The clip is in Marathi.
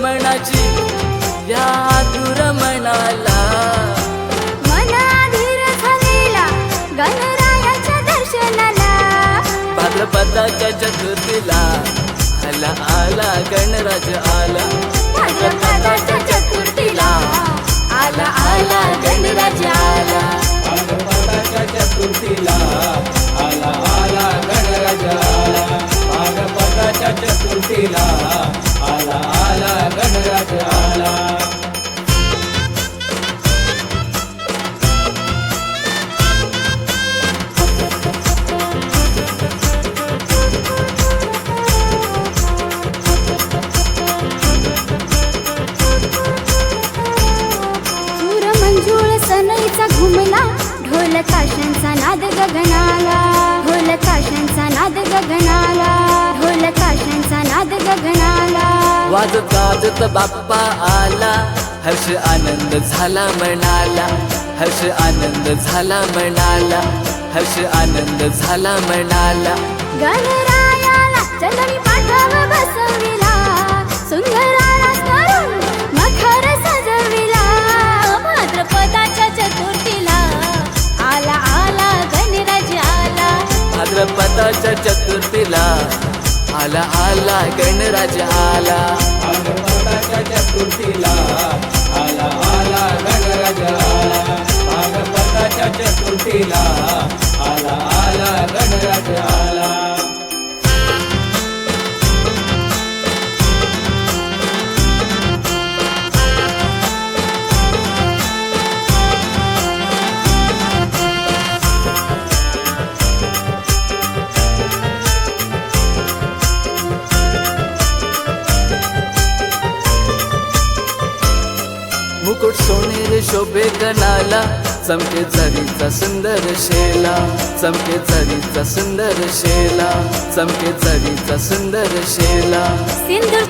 आगमनाची या आतुर मनाला. मनाधीर झालेला गणरायाच्या दर्शनाला. भाद्रपदाच्या चतुर्थीला आला आला गणराज आला. भाद्रपदाच्या चतुर्थीला आला आला गणराज आला. भाद्रपदाच्या चतुर्थीला आला आला गणराज आला. भाद्रपदाच्या चतुर्थीला आला आला गणराज आला. घुमला ढोल काशांचा नाद वाजत गाजत बाप्पा आला. हर्ष आनंद झाला म्हणाला. हर्ष आनंद झाला म्हणाला. हर्ष आनंद झाला म्हणाला. गणरायाला चलनी पाठाव बसविला. सुंदराला स्मरून मखर सजविला. भाद्रपदाच्या चतुर्थीला आला आला गणराज आला. भाद्रपदाच्या चतुर्थीला आला आला गणराज आला. चतुर्थीला आला आला गणराज आला. भाद्रपदाच्या चतुर्थीला. मुकुट सोनेरी शोभे गणाला चमके झरीचा सुंदर शेला चमके झरीचा सुंदर शेला चमके झरीचा सुंदर शेला. सिंदूर